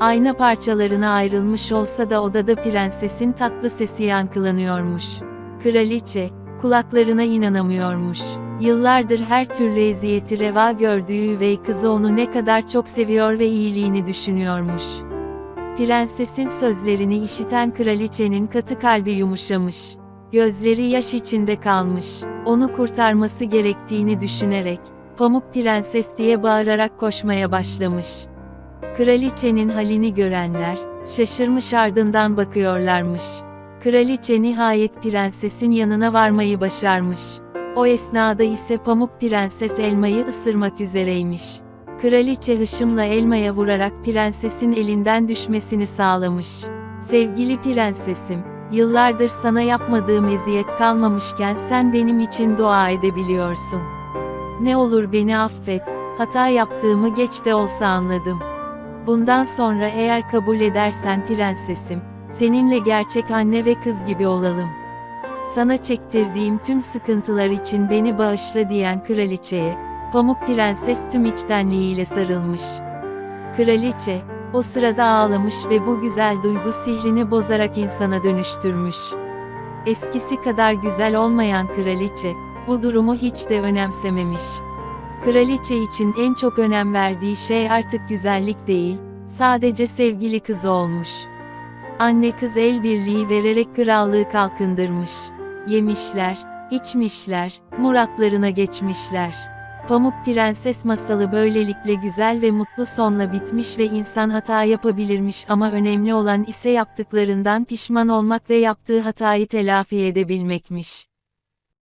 Ayna parçalarına ayrılmış olsa da odada prensesin tatlı sesi yankılanıyormuş. Kraliçe, kulaklarına inanamıyormuş. Yıllardır her türlü eziyeti reva gördüğü üvey kızı onu ne kadar çok seviyor ve iyiliğini düşünüyormuş. Prensesin sözlerini işiten kraliçenin katı kalbi yumuşamış. Gözleri yaş içinde kalmış. Onu kurtarması gerektiğini düşünerek, Pamuk Prenses diye bağırarak koşmaya başlamış. Kraliçenin halini görenler, şaşırmış ardından bakıyorlarmış. Kraliçe nihayet prensesin yanına varmayı başarmış. O esnada ise Pamuk Prenses elmayı ısırmak üzereymiş. Kraliçe hışımla elmaya vurarak prensesin elinden düşmesini sağlamış. Sevgili prensesim, yıllardır sana yapmadığım eziyet kalmamışken sen benim için dua edebiliyorsun. Ne olur beni affet, hata yaptığımı geç de olsa anladım. Bundan sonra eğer kabul edersen prensesim, seninle gerçek anne ve kız gibi olalım. Sana çektirdiğim tüm sıkıntılar için beni bağışla diyen kraliçeye, Pamuk Prenses tüm içtenliğiyle sarılmış. Kraliçe, o sırada ağlamış ve bu güzel duygu sihrini bozarak insana dönüştürmüş. Eskisi kadar güzel olmayan kraliçe, bu durumu hiç de önemsememiş. Kraliçe için en çok önem verdiği şey artık güzellik değil, sadece sevgili kızı olmuş. Anne kız el birliği vererek krallığı kalkındırmış. Yemişler, içmişler, muratlarına geçmişler. Pamuk Prenses masalı böylelikle güzel ve mutlu sonla bitmiş ve insan hata yapabilirmiş ama önemli olan ise yaptıklarından pişman olmak ve yaptığı hatayı telafi edebilmekmiş.